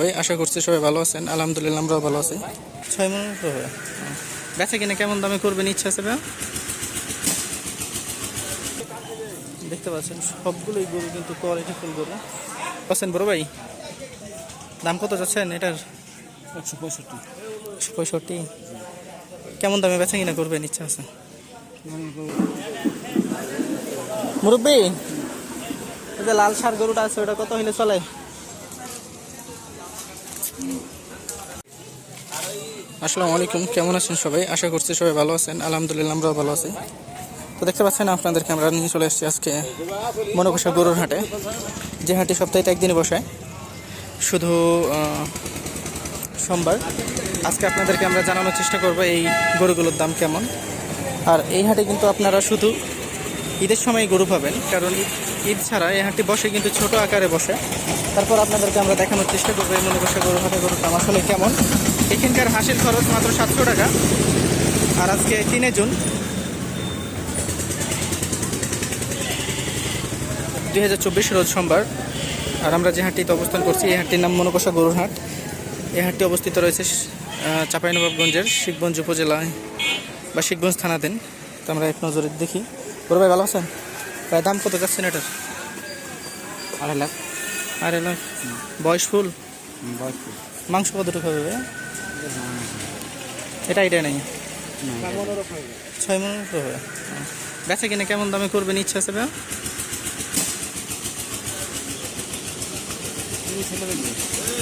ভাই আশা করছি সবাই ভালো আছেন। আলহামদুলিল্লাহ আমরাও ভালো আছি। ছয় মন হবে। বেচা কিনে কেমন দামে করবেন ইচ্ছা আছে ভাই? দেখতে পাচ্ছেন সবগুলোই গরু কিন্তু কোয়ালিটি ফুল গরু। পাচ্ছেন বড় ভাই? দাম কত যাচ্ছেন এটার? একশো পঁয়ষট্টি। একশো পঁয়ষট্টি। কেমন দামে বেচা কিনা করবেন ইচ্ছা আছে? মুরব্বী? ওই যে লাল সার গরুটা আছে ওটা কত হইলে চলে? আসসালামু আলাইকুম, কেমন আছেন সবাই? আশা করছি সবাই ভালো আছেন। আলহামদুলিল্লাহ, আমরাও ভালো আছি। তো দেখতে পাচ্ছেন আপনাদেরকে আমরা নিয়ে চলে এসেছি আজকে মনোকষা গরুর হাটে। যে হাটে সপ্তাহে একদিনে বসে। শুধু সোমবার। আজকে আপনাদেরকে আমরা জানানোর চেষ্টা করব এই গরুগুলোর দাম কেমন। আর এই হাটে কিন্তু আপনারা শুধু ঈদের সময় গরু পাবেন, কারণ ঈদ ছাড়া এই হাটটি বসে কিন্তু ছোট আকারে বসে। তারপর আপনাদেরকে আমরা দেখানোর চেষ্টা করব এই মনে বসে গরু হাটে গরুর দাম আসলে কেমন। এখানকার হাসির খরচ মাত্র সাতশো টাকা, আর আজকে তিনে জুন। দুই হাজার চব্বিশ রোজ সোমবার, আর আমরা যে হাটটিতে অবস্থান করছি, এই হাটটির নাম মনোকষা গরুর হাট। এই হাটটি অবস্থিত রয়েছে চাঁপাইনবাবগঞ্জের শিখগঞ্জ উপজেলায় বা শিখগঞ্জ থানাধীন। তো আমরা এক নজরে দেখি। বড় ভাই ভালো আছেন? প্রায় দাম কত যাচ্ছেন এটার? আড়াই লাখ। আরে লাখ। বয়স ফুল? বয়স মাংস কতটুকু হবে ভাই? এটা এটা নেই। ছয় মন হবে। বেচা কিনে কেমন দামে করবেন? ইচ্ছা আছে ভাই?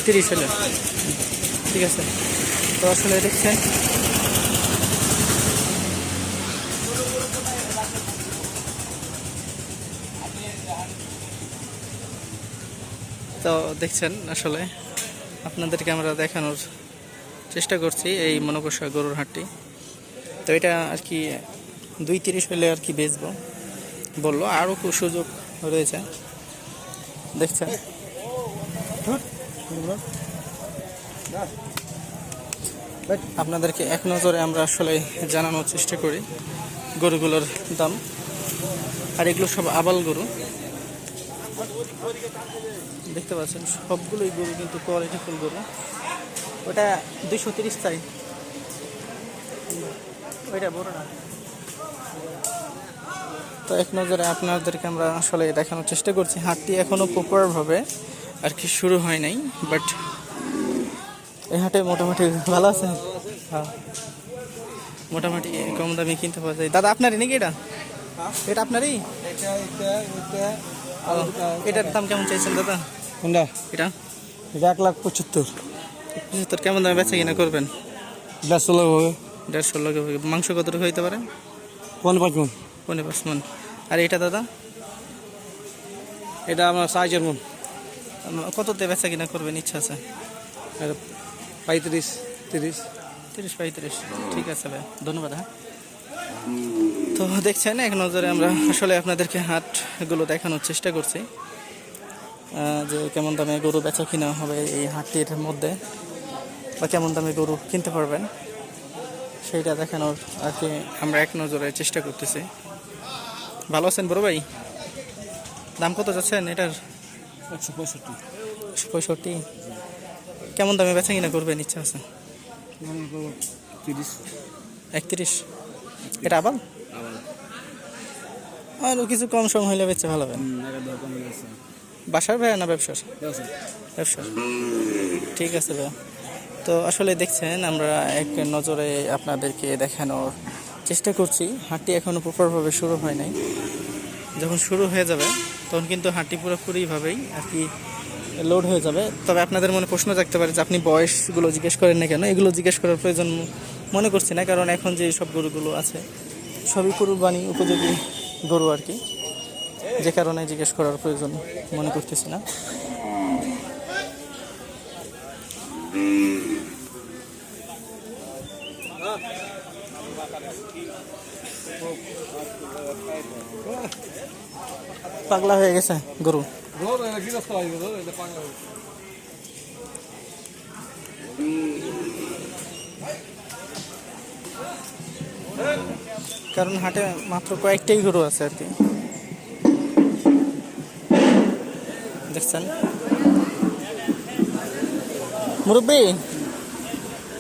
তিরিশ হলে ঠিক আছে। তো আসলে দেখছেন তো দেখছেন আসলে আপনাদেরকে আমরা দেখানোর চেষ্টা করছি এই মনোকষা গরুর হাটটি। তো এটা আর কি দুই তিরিশ হলে আর কি বেচবো বলল। আরও খুব সুযোগ রয়েছে। দেখছেন? আপনাদেরকে এক নজরে আমরা আসলে জানানোর চেষ্টা করি গরুগুলোর দাম। আর এগুলো সব আবাল গরু। দেখতে পাচ্ছেন সবগুলোই গরু কিন্তু কোয়ালিটি ফুল গরু। ওটা দুইশো তিরিশ চাই। ওইটা বড় না। তো এক নজরে আপনাদেরকে আমরা আসলে দেখানোর চেষ্টা করছি। হাটটি এখনও প্রপারভাবে আর কি শুরু হয় নাই বাট এই হাটে মোটামুটি ভালো আছে। হ্যাঁ। মোটামুটি কম দামে কিনতে পাওয়া যায়। দাদা আপনারই নাকি এটা? এটা আপনারই? এটা এটা এটা। এটার দাম কেমন চাইছেন দাদা? কোনটা? এটা? এটা এক লাখ পঁচাত্তর। পঁচাত্তর কেমন দামে বেচা কিনা করবেন? দেড়শো লাখ হবে। দেড়শো লোক মাংস কতটুকু হইতে পারে? কোন পাঁচ মন। পনেরো পাঁচ মন। আর এটা দাদা? এটা আমার সাহায্যের মন। কততে বেচা কিনা করবেন? ইচ্ছা আছে? এটা পঁয়ত্রিশ তিরিশ। তিরিশ পঁয়ত্রিশ। ঠিক আছে ভাই। ধন্যবাদ হ্যাঁ। তো দেখছেন এক নজরে আমরা আসলে আপনাদেরকে হাটগুলো দেখানোর চেষ্টা করছি। যে কেমন দামে গরু বেচা কিনা হবে এই হাটটির মধ্যে বা কেমন দামে গরু কিনতে পারবেন সেইটা দেখানোর আর কি আমরা এক নজরে চেষ্টা করতেছি। ভালো আছেন বড় ভাই? দাম কত যাচ্ছেন এটার? একশো পঁয়ষট্টি। একশো পঁয়ষট্টি। কেমন দামে বেচা কিনা করবেন ইচ্ছা আছে? তিরিশ। একত্রিশ। এটা আবার আরও কিছু কম সম হইলে বেচে ভালো হবে বাসার ভাইয়া না ব্যবসার? ব্যবসার ঠিক আছে ভাইয়া। তো আসলে দেখছেন আমরা এক নজরে আপনাদেরকে দেখানোর চেষ্টা করছি। হাটটি এখনও প্রপারভাবে শুরু হয় নাই। যখন শুরু হয়ে যাবে তখন কিন্তু হাটটি পুরোপুরিভাবেই আর কি লোড হয়ে যাবে। তবে আপনাদের মনে প্রশ্ন থাকতে পারে যে আপনি বয়সগুলো জিজ্ঞেস করেন না কেন? এগুলো জিজ্ঞেস করার প্রয়োজন মনে করছি না কারণ এখন যে সব গরুগুলো আছে সবই কুরবানি উপযোগী। গরু আর কি। যে কারণে জিজ্ঞেস করার প্রয়োজন মনে করতেছি না। পাগলা হয়ে গেছে গরু। কারণ হাটে মাত্র কয়েকটাই গরু আছে আর কি। দেখছেন? মুরব্বী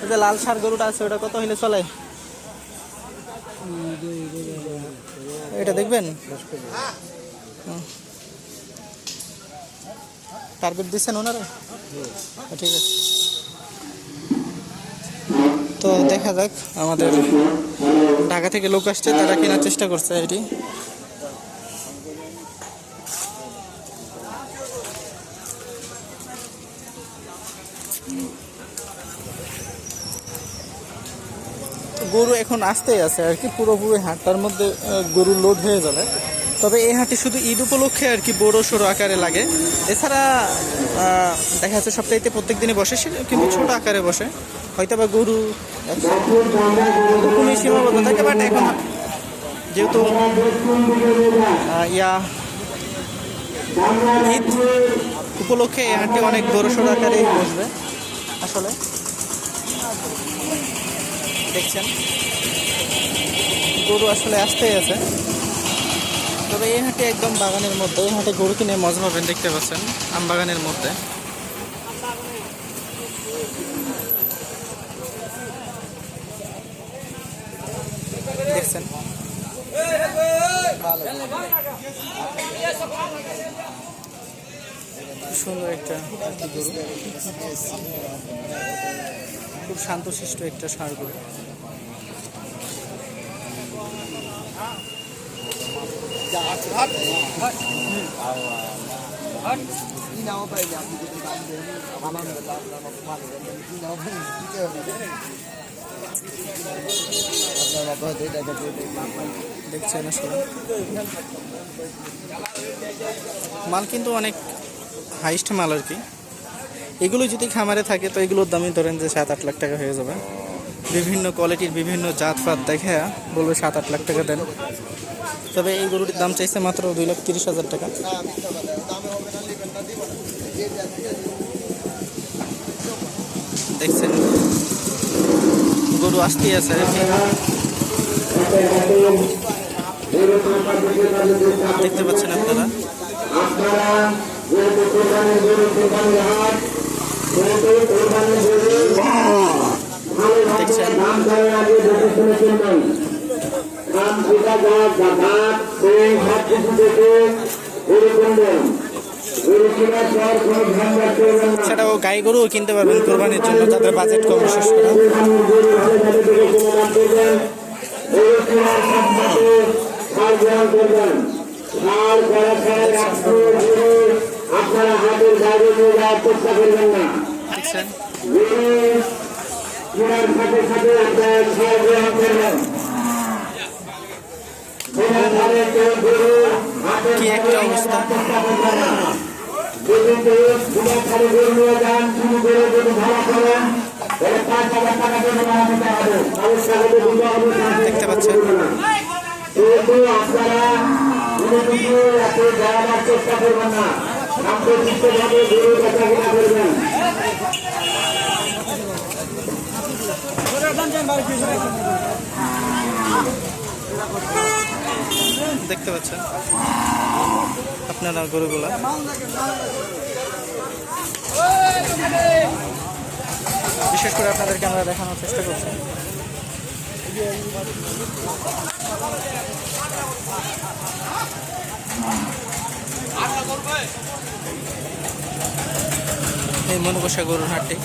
যে লাল সার গরুটা আছে, ওটা কত হইলে চলে? এটা দেখবেন। টার্গেট দিচ্ছেন ওনারা? ঠিক আছে। তো দেখা যাক, আমাদের ঢাকা থেকে লোক আসছে, তারা কেনার চেষ্টা করছে এটি গরু এখন আসতেই আছে আর কি, পুরোপুরি হাটটার মধ্যে গরু লোড হয়ে যাবে। তবে এই হাটটি শুধু ঈদ উপলক্ষে আর কি বড় সড়ো আকারে লাগে। এছাড়া দেখা যাচ্ছে সপ্তাহে প্রত্যেক দিনে বসে, সে কিন্তু ছোট আকারে বসে। হয়তো বা গরু এরকমই সীমাবদ্ধ থাকে বাট এখন যেহেতু ইয়া, ঈদ উপলক্ষে এই হাটটি অনেক বড় সড়ো আকারেই বসবে আসলে। দেখছেন? গরু আসলে আসতেই আছে। তবে এই হাটে একদম বাগানের মধ্যে, এই হাটে গরু কিনে মজা পাবেন, দেখতে পাচ্ছেন, আম বাগানের মধ্যে। দেখছেন? সুন্দর একটা গরু। খুব শান্তশিষ্ট একটা ষাঁড় গরু। মাল কিন্তু অনেক হাইস্ট মাল আর কি। এগুলো যদি খামারে থাকে, তো এগুলোর দামই ধরেন যে সাত আট লাখ টাকা হয়ে যাবে। বিভিন্ন কোয়ালিটির বিভিন্ন জাত ফাত দেখে বলবে সাত আট লাখ টাকা দেন। তবে এই গরুটির দাম চাইছে মাত্র দুই লাখ তিরিশ হাজার টাকা। দেখছেন, গরু আসতেই আছে দেখতে পাচ্ছেন আপনারা? দেখছেন? সেটাও গাই গরুও কিনতে পারবেন কোরবানির জন্য যাদের বাজেট কম বিশেষ করে। আপনারা হাতের বাইরে নিয়ে যাওয়ার চেষ্টা করবেন না কেনার গ্রহণ করবেন গরু হাতের গরু হলে দিতে হবে দেখতে পাচ্ছেন। আপনারা চেষ্টা করবেন না শান্তশিষ্টভাবে গরু বেচা কিনা দেখতে পাচ্ছেন। আপনারা গরুগুলা। বিশেষ করে আপনাদেরকে আমরা দেখানোর চেষ্টা করছি। এই মনকষা গরুর হাটটি।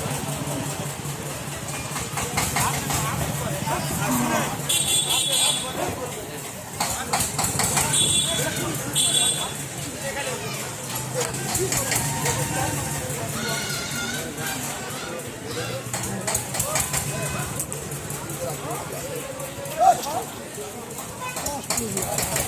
দিয়েছি